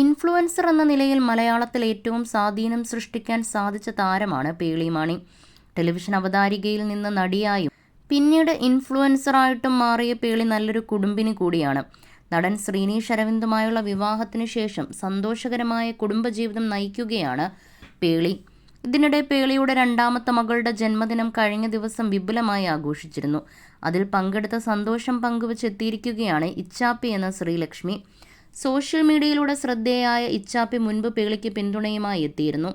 Influencer എന്ന നിലയിൽ മലയാളത്തിൽ ഏറ്റവും സ്വാധീനം സൃഷ്ടിക്കാൻ സാധിച്ച താരമാണ് പേളിമാണി ടെലിവിഷൻ അവതാരികയിൽ നിന്ന് നടിയായും പിന്നീട് ഇൻഫ്ലുവൻസറായിട്ടും മാറിയ പേളി നല്ലൊരു കുടുംബിനി കൂടിയാണ്. നടൻ ശ്രീനീഷ് അരവിന്ദുമായുള്ള വിവാഹത്തിന് ശേഷം സന്തോഷകരമായ കുടുംബജീവിതം നയിക്കുകയാണ് പേളി. ഇതിനിടെ പേളിയുടെ രണ്ടാമത്തെ മകളുടെ ജന്മദിനം കഴിഞ്ഞ ദിവസം വിപുലമായി ആഘോഷിച്ചിരുന്നു. അതിൽ പങ്കെടുത്ത സന്തോഷം പങ്കുവച്ചെത്തിയിരിക്കുകയാണ് ഇച്ചാപ്പി എന്ന ശ്രീലക്ഷ്മി. സോഷ്യൽ മീഡിയയിലൂടെ ശ്രദ്ധേയായ ഇച്ചാപ്പി മുൻപ് പേളിക്ക് പിന്തുണയുമായി എത്തിയിരുന്നു.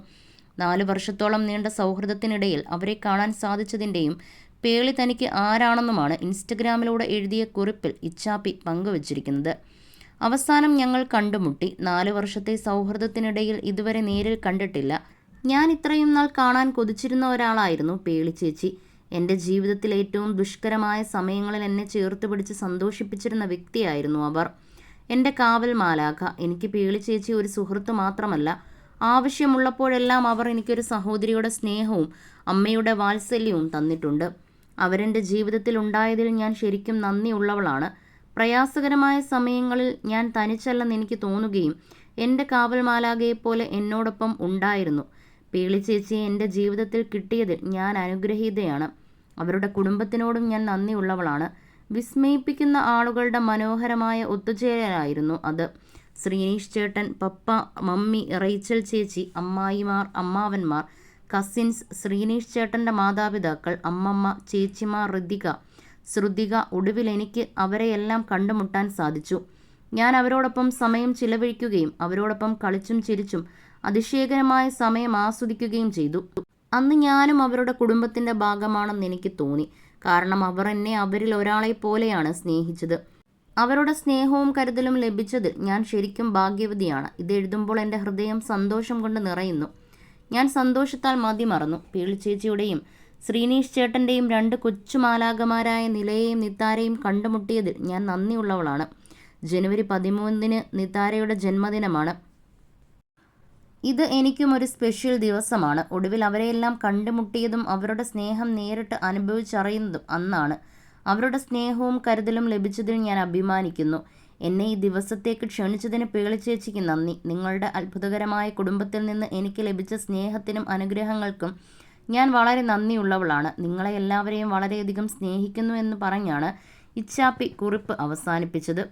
നാല് വർഷത്തോളം നീണ്ട സൗഹൃദത്തിനിടയിൽ അവരെ കാണാൻ സാധിച്ചതിന്റെയും പേളി തനിക്ക് ആരാണെന്നുമാണ് ഇൻസ്റ്റഗ്രാമിലൂടെ എഴുതിയ കുറിപ്പിൽ ഇച്ചാപ്പി പങ്കുവച്ചിരിക്കുന്നത്. അവസാനം ഞങ്ങൾ കണ്ടുമുട്ടി. നാല് വർഷത്തെ സൗഹൃദത്തിനിടയിൽ ഇതുവരെ നേരിൽ കണ്ടിട്ടില്ല. ഞാൻ ഇത്രയും നാൾ കാണാൻ കൊതിച്ചിരുന്ന ഒരാളായിരുന്നു പേളി ചേച്ചി. എന്റെ ജീവിതത്തിൽ ഏറ്റവും ദുഷ്കരമായ സമയങ്ങളിൽ എന്നെ ചേർത്ത് പിടിച്ച് സന്തോഷിപ്പിച്ചിരുന്ന വ്യക്തിയായിരുന്നു അവർ. എന്റെ കാവൽ മാലാഖ എനിക്ക് പേളി ചേച്ചി ഒരു സുഹൃത്ത് മാത്രമല്ല. ആവശ്യമുള്ളപ്പോഴെല്ലാം അവർ എനിക്കൊരു സഹോദരിയുടെ സ്നേഹവും അമ്മയുടെ വാത്സല്യവും തന്നിട്ടുണ്ട്. അവരെന്റെ ജീവിതത്തിൽ ഉണ്ടായതിൽ ഞാൻ ശരിക്കും നന്ദിയുള്ളവളാണ്. പ്രയാസകരമായ സമയങ്ങളിൽ ഞാൻ തനിച്ചല്ലെന്ന് എനിക്ക് തോന്നുകയും എന്റെ കാവൽ മാലാഖയെപ്പോലെ എന്നോടൊപ്പം ഉണ്ടായിരുന്നു. പേളി ചേച്ചിയെ എന്റെ ജീവിതത്തിൽ കിട്ടിയതിൽ ഞാൻ അനുഗ്രഹീതയാണ്. അവരുടെ കുടുംബത്തിനോടും ഞാൻ നന്ദിയുള്ളവളാണ്. വിസ്മയിപ്പിക്കുന്ന ആളുകളുടെ മനോഹരമായ ഒത്തുചേരലായിരുന്നു അത്. ശ്രീനീഷ് ചേട്ടൻ പപ്പ മമ്മി റേച്ചൽ ചേച്ചി അമ്മായിമാർ അമ്മാവന്മാർ കസിൻസ് ശ്രീനീഷ് ചേട്ടന്റെ മാതാപിതാക്കൾ അമ്മമ്മ ചേച്ചിമാർ ഋതിക ശ്രുതിക ഒടുവിൽ എനിക്ക് അവരെയെല്ലാം കണ്ടുമുട്ടാൻ സാധിച്ചു. ഞാൻ അവരോടൊപ്പം സമയം ചിലവഴിക്കുകയും അവരോടൊപ്പം കളിച്ചും ചിരിച്ചും അതിശയകരമായ സമയം ആസ്വദിക്കുകയും ചെയ്തു. അന്ന് ഞാനും അവരുടെ കുടുംബത്തിന്റെ ഭാഗമാണെന്ന് എനിക്ക് തോന്നി. കാരണം അവർ എന്നെ അവരിൽ ഒരാളെ പോലെയാണ് സ്നേഹിച്ചത്. അവരുടെ സ്നേഹവും കരുതലും ലഭിച്ചതിൽ ഞാൻ ശരിക്കും ഭാഗ്യവതിയാണ്. ഇത് എഴുതുമ്പോൾ എന്റെ ഹൃദയം സന്തോഷം കൊണ്ട് നിറയുന്നു. ഞാൻ സന്തോഷത്താൽ മതി മറന്നു. ചേച്ചിയുടെയും ശ്രീനീഷ് ചേട്ടന്റെയും രണ്ട് കൊച്ചുമാലാകമാരായ നിലയെയും നിത്താരയും കണ്ടുമുട്ടിയതിൽ ഞാൻ നന്ദിയുള്ളവളാണ്. ജനുവരി പതിമൂന്നിന് നിത്താരയുടെ ജന്മദിനമാണ്. ഇത് എനിക്കും ഒരു സ്പെഷ്യൽ ദിവസമാണ്. ഒടുവിൽ അവരെയെല്ലാം കണ്ടുമുട്ടിയതും അവരുടെ സ്നേഹം നേരിട്ട് അനുഭവിച്ചറിയുന്നതും അന്നാണ്. അവരുടെ സ്നേഹവും കരുതലും ലഭിച്ചതിൽ ഞാൻ അഭിമാനിക്കുന്നു. എന്നെ ഈ ദിവസത്തേക്ക് ക്ഷണിച്ചതിന് പേളിച്ചേച്ചിക്ക് നന്ദി. നിങ്ങളുടെ അത്ഭുതകരമായ കുടുംബത്തിൽ നിന്ന് എനിക്ക് ലഭിച്ച സ്നേഹത്തിനും അനുഗ്രഹങ്ങൾക്കും ഞാൻ വളരെ നന്ദിയുള്ളവളാണ്. നിങ്ങളെ എല്ലാവരെയും വളരെയധികം സ്നേഹിക്കുന്നു എന്ന് പറഞ്ഞാണ് ഇച്ചാപ്പി കുറിപ്പ് അവസാനിപ്പിച്ചത്.